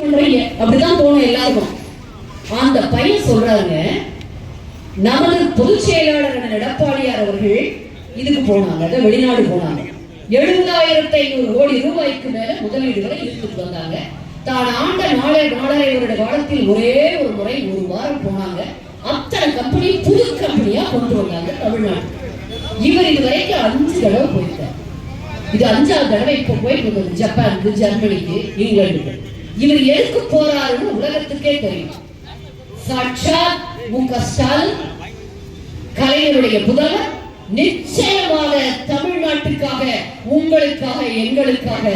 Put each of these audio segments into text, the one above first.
பண்றீங்க அப்படிதான் தோணும் எல்லாருக்கும். அந்த பையன் சொல்றாங்க நமது பொதுச் செயலாளர் எடப்பாடியார் அவர்கள் இதுக்கு போனாங்க அதாவது வெளிநாடு போனாங்க. எழுபதாயிரத்தி ஐநூறு கோடி ரூபாய்க்கு மேல முதலீடுகளை ஈர்த்துட்டு வந்தாங்க. தான் ஆண்ட நாளை நாலரை வருட காலத்தில் ஒரே ஒரு முறை ஒரு வாரம் போனாங்க. அத்தனை கம்பெனி புது கம்பெனியா கொண்டு வந்தாங்க தமிழ்நாடு. இவர் இது வரைக்கும் அஞ்சு தடவை போயிருக்கார். இது அஞ்சாவது தடவை இப்ப போயிட்டு ஜப்பானுக்கு ஜெர்மனிக்கு இங்கிலாந்துக்கு. இவர் எதுக்கு போறாருன்னு உலகத்துக்கே தெரியும். சாட்சாத் மு க ஸ்டாலின் கலைஞருடைய புதல்வர் நிச்சயமாக தமிழ்நாட்டுக்காக உங்களுக்காக எங்களுக்காக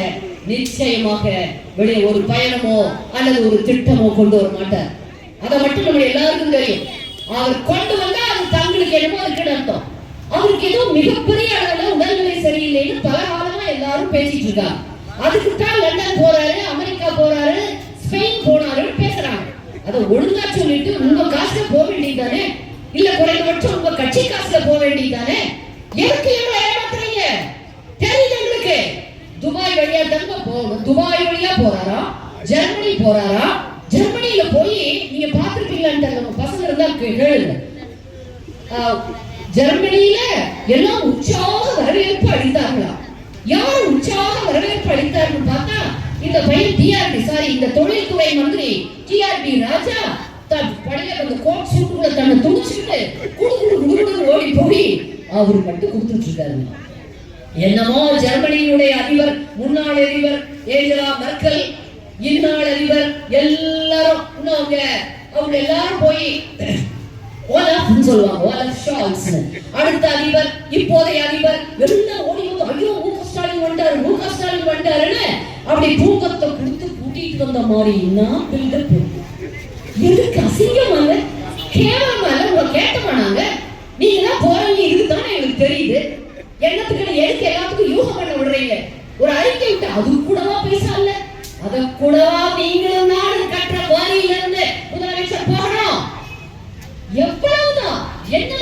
நிச்சயமாக வெளியே ஒரு பயணமோ அல்லது ஒரு திட்டமோ கொண்டு வர மாட்டார். அதை மட்டும் நம்ம எல்லாருக்கும் தெரியும். அவர் கொண்டு வந்தா அது தங்களுக்கு என்னமோ இருக்குன்னு அர்த்தம்? அவருக்கு ஏதோ மிகப்பெரிய அளவுல உடல்நிலை சரியில்லைன்னு பல காலமா எல்லாரும் பேசிட்டு இருக்காங்க. அதுக்கு தான் லண்டன் போறாரு போறாரு அதை ஒழுங்கா சொல்லிட்டு உங்க காசுல போக வேண்டியதானே இல்ல குறைந்தபட்சம் உங்க கட்சி காசுல போக வேண்டியதானே எதுக்கு எவ்வளவு ஏமாத்துறீங்க? தெரியுது எங்களுக்கு துபாய் வழியா தங்க போகணும். துபாய் வழியா போறாரா? ஜெர்மனி போறாரா? ஜெர்மனியில போய் நீங்க பாத்துருக்கீங்களான்னு தெரியல. உங்க பசங்க இருந்தா கேளுங்க. ஆஹ், ஜெர்மனியில எல்லாம் உற்சாக வரவேற்பு அளித்தார்களா? யார் உற்சாக வரவேற்பு அளித்தார்கள் பார்த்தா இந்த பையன் டிஆர்பி சாரி இந்த தொழில்துறை மந்திரி டிஆர்பி ராஜா தன் பழைய அந்த கோட் சூட்டுக்குள்ள தன்னை துணிச்சுக்கிட்டு குடு குடு ஓடி போய் அவர் மட்டும் கொடுத்துட்டு இருக்காரு. என்னமோ ஜெர்மனியினுடைய அதிபர் முன்னாள் அதிபர் ஏஞ்சலா மர்க்கல் இந்நாள் அதிபர் எல்லாரும் அவங்க அவங்க எல்லாரும் போய் ஓலாஃப்னு சொல்லுவாங்க ஓலாஃப் ஷால்ஸ் அடுத்த அதிபர் இப்போதைய அதிபர் எல்லாம் ஓடி வந்து ஐயோ மு க ஸ்டாலின் வந்துட்டாரு மு க ஸ்டாலின் வந்துட்டாருன்னு அப்படி தூக்கத்தை கொடுத்து கூட்டிட்டு வந்த மாதிரி நான் பில்டப் எதுக்கு அசிங்கமாங்க கேவலமால உங்க கேட்டமானாங்க நீங்க? தான் போறீங்க இதுதானே எனக்கு தெரியுது. என்னத்துக்கு எதுக்கு எல்லாத்துக்கும் யூகம் பண்ண விடுறீங்க? ஒரு அறிக்கை விட்டு அது கூடவா பேசல? அத கூடவா நீங்களும் நாடு கட்டுற வாரியில இருந்து முதலமைச்சர் போகணும். எவ்வளவுதான்? என்ன